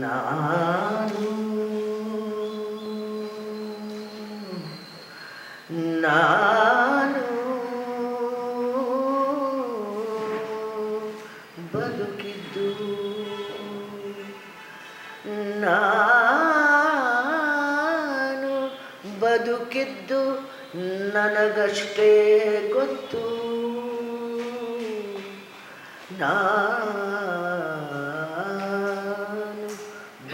ನಾನು ನಾನು ಬದುಕಿದ್ದು ನಾನು ಬದುಕಿದ್ದು ನನಗಷ್ಟೇ ಗೊತ್ತು ನಾನು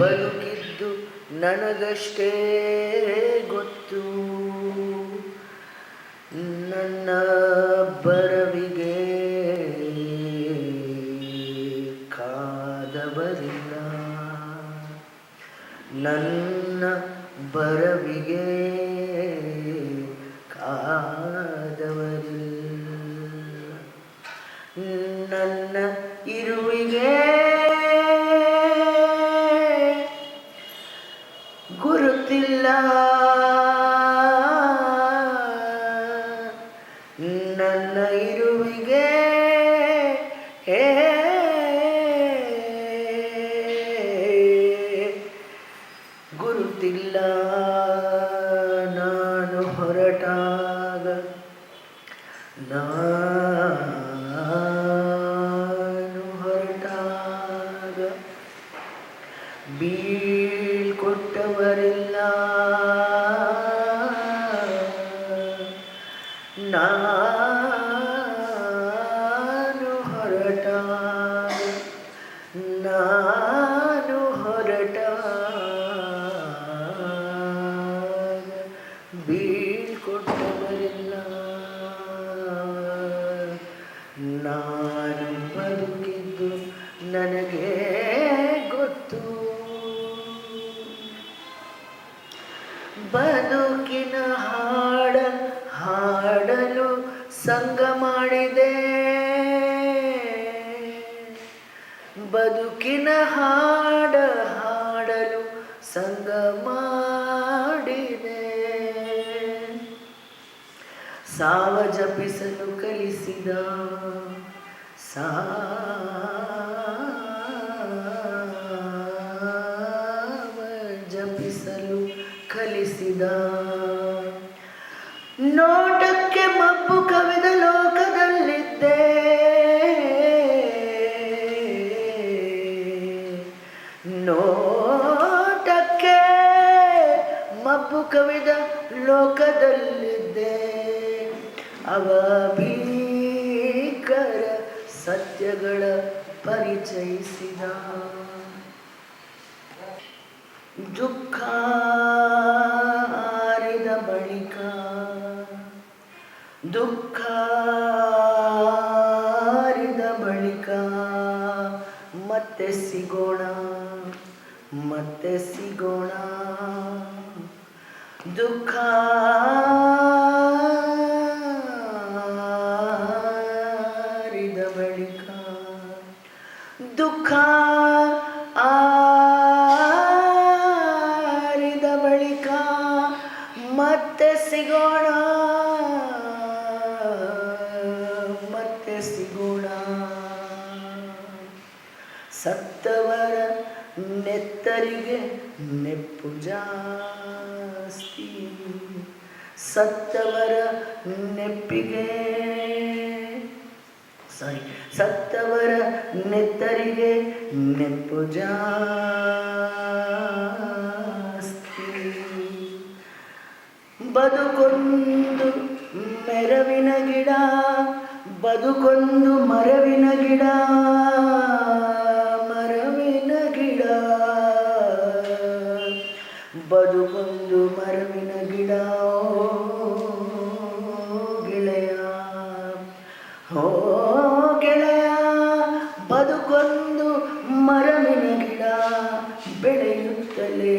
ಬದುಕಿದ್ದು ನನಗಷ್ಟೇ ಗೊತ್ತು. ನನ್ನ ಬರವಿಗೆ ಕಾದವರಿಲ್ಲ. ನನ್ನ ಬರವಿಗೆ ಕಾದವರಿಲ್ಲ. ನನ್ನ ಇರುವಿಗೆ ನನ್ನ ಇರುವಿಗೆ ಗುರುತಿಲ್ಲ. ನಾನು ಹೊರಟ. ನಾನು ಹೊರಟ. ಬೀಳ್ಕೊಟ್ಟವರೆಲ್ಲ ನಾನು ಬದುಕಿದ್ದು ನನಗೆ ಗೊತ್ತು. ಬದುಕಿನ ಹಾಡಲು ಸಂಗ ಮಾಡಿದೆ. ಬದುಕಿನ ಹಾಡ ಹಾಡಲು ಸಂಗ ಮಾಡಿದೆ. ಸಾವ ಜಪಿಸಲು ಕಲಿಸಿದ ಸಾವ ಜಪಿಸಲು ಕಲಿಸಿದ ನೋಟಕ್ಕೆ ಮಬ್ಬು ಕವಿದ ಲೋಕದಲ್ಲಿದ್ದೆ. ನೋಟಕ್ಕೆ ಮಬ್ಬು ಕವಿದ ಲೋಕದಲ್ಲಿದ್ದೆ. ಅವ ಭೀಕರ ಸತ್ಯಗಳ ಪರಿಚಯಿಸಿದ. ದುಃಖ ದುಃಖ ಬಳಿಕ ಮತ್ತೆ ಸಿಗೋಣ ಮತ್ತೆ ಸಿಗೋಣ. ದುಃಖ ಸಿಗೋಣ ಸತ್ತವರ ನೆತ್ತರಿಗೆ ನೆಪ್ಪು ಜಾಸ್ತಿ. ಸತ್ತವರ ನೆಪ್ಪಿಗೆ ಸಾರಿ ಸತ್ತವರ ನೆತ್ತರಿಗೆ ನೆಪ್ಪು ಜಾಸ್ತಿ. ಬದುಕೊಂದು ಮೆರವಿನ ಗಿಡ ಬದುಕೊಂದು ಮರವಿನ ಗಿಡ ಮರವಿನ ಗಿಡ. ಬದುಕೊಂದು ಮರವಿನ ಗಿಡ ಗೆಳೆಯ. ಓ ಗೆಳೆಯ, ಬದುಕೊಂದು ಮರವಿನ ಗಿಡ ಬೆಳೆಯುತ್ತಲೇ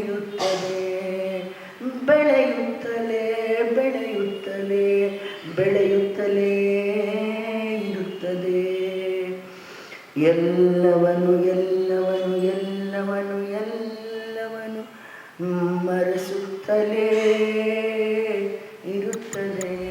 ಇರುತ್ತದೆ. ಬೆಳೆಯುತ್ತಲೇ ಬೆಳೆಯುತ್ತಲೇ ಬೆಳೆಯು ಎಲ್ಲವನು ಎಲ್ಲವನು ಎಲ್ಲವನು ಎಲ್ಲವನು ಮರೆಸುತ್ತಲೇ ಇರುತ್ತದೆ.